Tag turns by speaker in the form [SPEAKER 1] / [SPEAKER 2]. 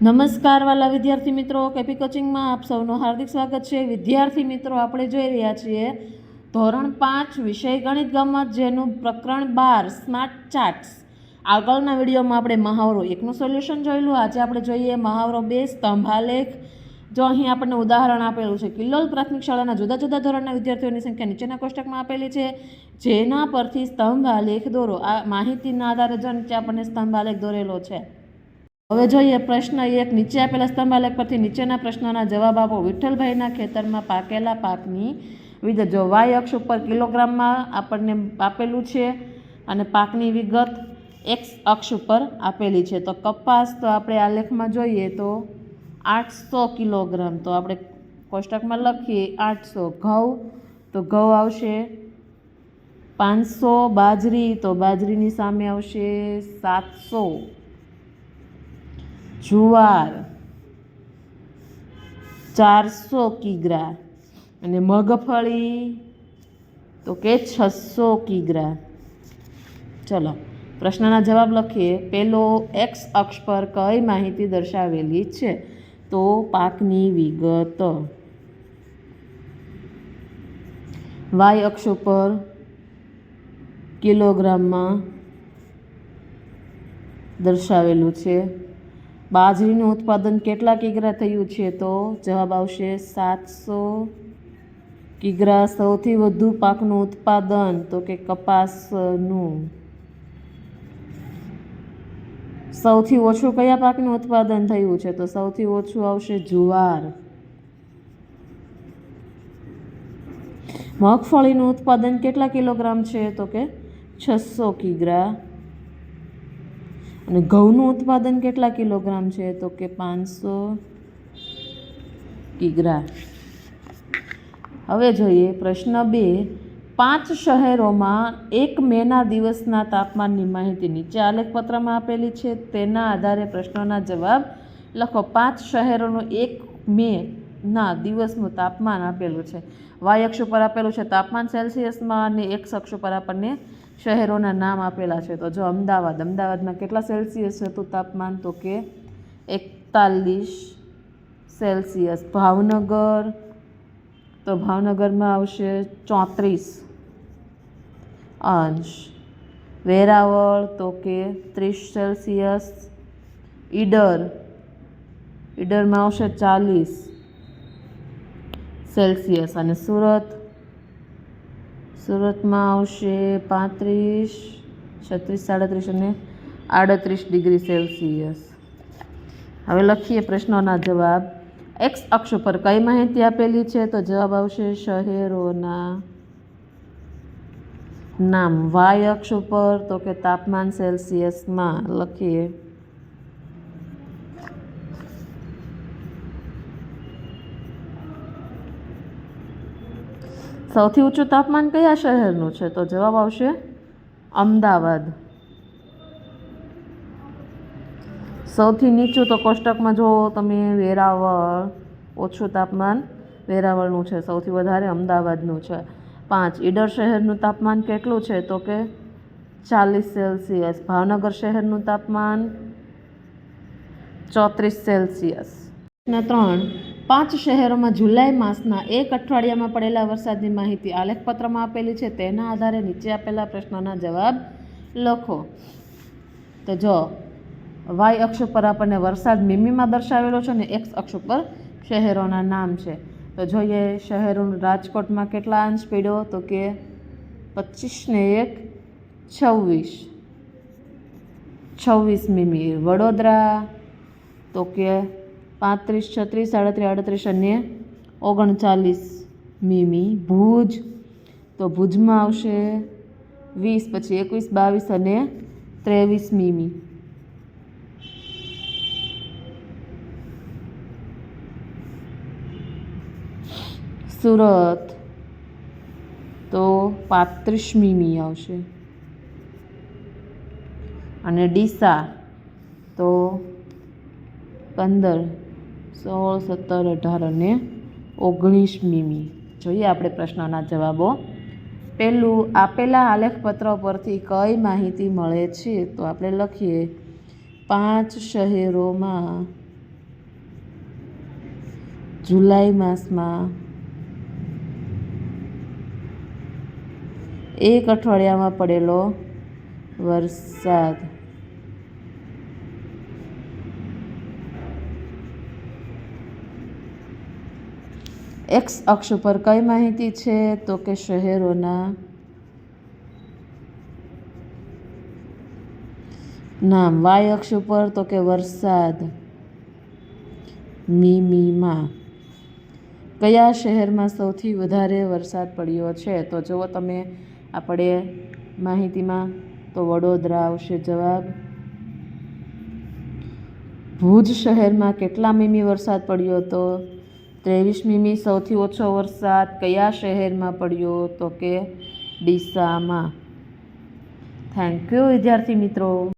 [SPEAKER 1] નમસ્કાર વાલા વિદ્યાર્થી મિત્રો, કેપી કોચિંગમાં આપ સૌનું હાર્દિક સ્વાગત છે. વિદ્યાર્થી મિત્રો, આપણે જોઈ રહ્યા છીએ, ધોરણ પાંચ વિષય ગણિત ગમત જેનું પ્રકરણ બાર, સ્માર્ટ ચાર્ટ્સ. આગળના વિડીયોમાં આપણે મહાવરો એકનું સોલ્યુશન જોયેલું. આજે આપણે જોઈએ મહાવરો બે, સ્તંભાલેખ. જો અહીં આપણને ઉદાહરણ આપેલું છે, કિલ્લોલ પ્રાથમિક શાળાના જુદા જુદા ધોરણના વિદ્યાર્થીઓની સંખ્યા નીચેના કોષ્ટકમાં આપેલી છે. જેના પરથી સ્તંભાલેખ દોરો. આ માહિતીના આધારે જ નીચે આપણને સ્તંભાલેખ દોરેલો છે. હવે જોઈએ પ્રશ્ન એક. નીચે આપેલા સ્તંભાલેખ પરથી નીચેના પ્રશ્નોના જવાબ આપો. વિઠ્ઠલભાઈના ખેતરમાં પાકેલા પાકની વિગત જો વાય અક્ષ ઉપર કિલોગ્રામમાં આપણને આપેલું છે અને પાકની વિગત એક્સ અક્ષ ઉપર આપેલી છે. તો કપાસ તો આપણે આ લેખમાં જોઈએ તો આઠસો કિલોગ્રામ. તો આપણે કોષ્ટકમાં લખીએ આઠસો ઘઉં. તો ઘઉં આવશે પાંચસો બાજરી. તો બાજરીની સામે આવશે સાતસો. જુવાર, ચારસો કિગ્રા. અને મગફળી તો કે છસો કિગ્રા. ચલો, પ્રશ્નના જવાબ લખીએ. પેલો એક્સ અક્ષ પર કઈ માહિતી દર્શાવેલી છે? તો પાકની વિગત. વાય અક્ષ ઉપર કિલોગ્રામમાં દર્શાવેલું છે. બાજરીનું ઉત્પાદન કેટલા કિગ્રા થયું છે તો જવાબ આવશે સાતસો કિગ્રા સૌથી વધુ પાકનું ઉત્પાદન, તો કે કપાસનું. સૌથી ઓછું કયા પાકનું ઉત્પાદન થયું છે તો સૌથી ઓછું આવશે જુવાર. મગફળીનું ઉત્પાદન કેટલા કિલોગ્રામ છે તો કે છસો કિગ્રા અને ઘઉંનું ઉત્પાદન કેટલા કિલોગ્રામ છે? તો કે પાંચસો કિગ્રા. હવે જોઈએ પ્રશ્ન બે. પાંચ શહેરોમાં એક મેના દિવસના તાપમાનની માહિતી નીચે આલેખપત્રમાં આપેલી છે. તેના આધારે પ્રશ્નોના જવાબ લખો. પાંચ શહેરોનું એક મે ના દિવસનું તાપમાન આપેલું છે. વાય અક્ષ ઉપર આપેલું છે તાપમાન સેલ્સિયસમાં અને એક્સ અક્ષ ઉપર આપણને શહેરોના નામ આપેલા છે. તો જો અમદાવાદ, અમદાવાદમાં કેટલા સેલ્સિયસ હતું તાપમાન? તો કે એકતાલીસ સેલ્સિયસ. ભાવનગર, તો ભાવનગરમાં આવશે ચોત્રીસ અંશ. વેરાવળ, તો કે ત્રીસ સેલ્સિયસ. ઈડર, ઈડરમાં આવશે ચાલીસ સેલ્સિયસ. અને સુરત સુરતમાં આવશે પાંત્રીસ, છત્રીસ, સાડત્રીસ અને આડત્રીસ ડિગ્રી સેલ્સિયસ. હવે લખીએ પ્રશ્નોના જવાબ. એક્સ અક્ષ પર કઈ માહિતી આપેલી છે? તો જવાબ આવશે શહેરોના. નામ વાય અક્ષ ઉપર, તો કે તાપમાન સેલ્સિયસમાં. લખીએ. સૌથી ઊંચું તાપમાન કયા શહેરનું છે? તો જવાબ આવશે અમદાવાદ. સૌથી નીચું તો કોષ્ટકમાં જો તમે વેરાવળ, ઓછું તાપમાન વેરાવળનું છે, સૌથી વધારે અમદાવાદનું છે. પાંચ, ઈડર શહેરનું તાપમાન કેટલું છે? તો કે ચાલીસ સેલ્સિયસ. ભાવનગર શહેરનું તાપમાન ચોત્રીસ સેલ્સિયસ. ને ત્રણ પાંચ શહેરોમાં જુલાઈ માસના એક અઠવાડિયામાં પડેલા વરસાદની માહિતી આલેખપત્રમાં આપેલી છે. તેના આધારે નીચે આપેલા પ્રશ્નોના જવાબ લખો. તો જો, વાય અક્ષ ઉપર આપણને વરસાદ મીમીમાં દર્શાવેલો છે અને એક્સ અક્ષ ઉપર શહેરોના નામ છે. તો જોઈએ શહેરોનું રાજકોટમાં કેટલા અંશ પીડ્યો? તો કે પચીસ ને એક, છવ્વીસ. છવ્વીસ મીમી. વડોદરા, તો કે પાંત્રીસ, છત્રીસ, સાડત્રીસ, આડત્રીસ અને ઓગણચાલીસ મીમી ભુજ. તો ભુજમાં આવશે વીસ, પછી એકવીસ, બાવીસ અને ત્રેવીસ મીમી. સુરત. તો પાંત્રીસ મીમી આવશે. અને ડીસા. તો પંદર. સોળ, સત્તર, અઢાર અને ઓગણીસ મીમી. જોઈએ આપણે પ્રશ્નના જવાબો. પહેલું, આપેલા આલેખપત્ર પરથી કઈ માહિતી મળે છે? તો આપણે લખીએ, પાંચ શહેરોમાં જુલાઈ માસમાં એક અઠવાડિયામાં પડેલો વરસાદ. એક્સ અક્ષ ઉપર કઈ માહિતી છે? તો કે શહેરોના. નામ. વાય અક્ષ ઉપર તો કે વરસાદ. મીમીમાં. કયા શહેરમાં સૌથી વધારે વરસાદ પડ્યો છે? તો જુઓ તમે આપણે માહિતીમાં તો વડોદરા આવશે જવાબ. ભુજ શહેરમાં કેટલા મીમી વરસાદ પડ્યો હતો? ત્રેવીસ મીમી સૌથી ઓછો વરસાદ કયા શહેરમાં પડ્યો તો કે ડીસામાં? થેન્ક યુ વિદ્યાર્થી મિત્રો.